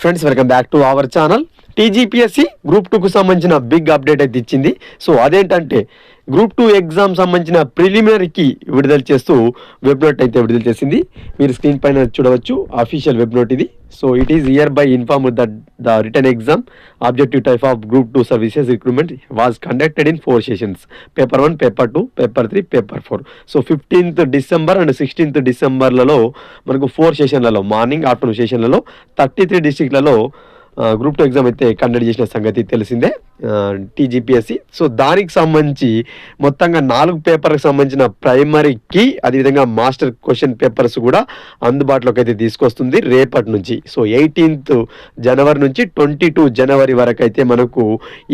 Friends welcome back to our channel TGPSC group టూకు సంబంధించిన big update అయితే ఇచ్చింది. So అదేంటంటే గ్రూప్ టూ ఎగ్జామ్ సంబంధించిన ప్రిలిమినరీకి విడుదల చేస్తూ వెబ్ నోట్ అయితే విడుదల చేసింది. మీరు స్క్రీన్ పైన చూడవచ్చు అఫీషియల్ వెబ్ నోట్ ఇది. So it is hereby inform that the return exam objective type of group two services recruitment was conducted in four sessions paper one paper two paper three paper four so fifteenth December and sixteenth డిసెంబర్లలో మనకు four సెషన్లలో morning afternoon సెషన్లలో thirty three డిస్టిక్లలో group two exam అయితే conduct చేసిన సంగతి తెలిసిందే. TGPSC so దానికి సంబంధించి మొత్తంగా నాలుగు పేపర్కి సంబంధించిన ప్రైమరీకి అదేవిధంగా మాస్టర్ క్వశ్చన్ పేపర్స్ కూడా అందుబాటులోకి అయితే తీసుకొస్తుంది రేపటి నుంచి. సో ఎయిటీన్త్ జనవరి నుంచి ట్వంటీ టూ జనవరి వరకు అయితే మనకు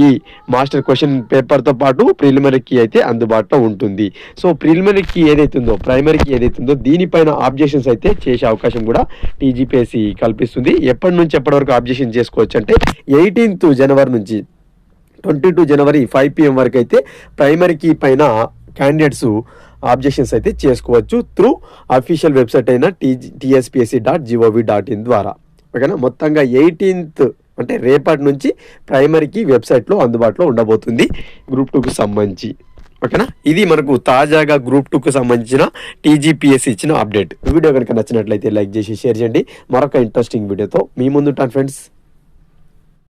ఈ మాస్టర్ క్వశ్చన్ పేపర్తో పాటు ప్రిలిమినరీకి అయితే అందుబాటులో ఉంటుంది. సో ప్రిలిమినరీకి ఏదైతే ఉందో ప్రైమరీకి ఏదైతే ఉందో దీనిపైన ఆబ్జెక్షన్స్ అయితే చేసే అవకాశం కూడా టీజీపీఎస్సి కల్పిస్తుంది. ఎప్పటి నుంచి ఎప్పటి వరకు ఆబ్జెక్షన్ చేసుకోవచ్చు అంటే ఎయిటీన్త్ జనవరి నుంచి twenty two January five PM వరకు అయితే ప్రైమరీకి పైన క్యాండిడేట్స్ ఆబ్జెక్షన్స్ అయితే చేసుకోవచ్చు త్రూ అఫీషియల్ వెబ్సైట్ అయిన TG TSPSC dot G O V dot. In? మొత్తంగా ఎయిటీన్త్ అంటే రేపటి నుంచి ప్రైమరీకి వెబ్సైట్లో అందుబాటులో ఉండబోతుంది గ్రూప్ టూకి సంబంధించి. ఓకేనా? ఇది మనకు తాజాగా గ్రూప్ టూకి సంబంధించిన టీజీపీఎస్ ఇచ్చిన అప్డేట్ వీడియో కనుక నచ్చినట్లయితే లైక్ చేసి షేర్ చేయండి. మరొక ఇంట్రెస్టింగ్ వీడియోతో మీ ముందుంటాను ఫ్రెండ్స్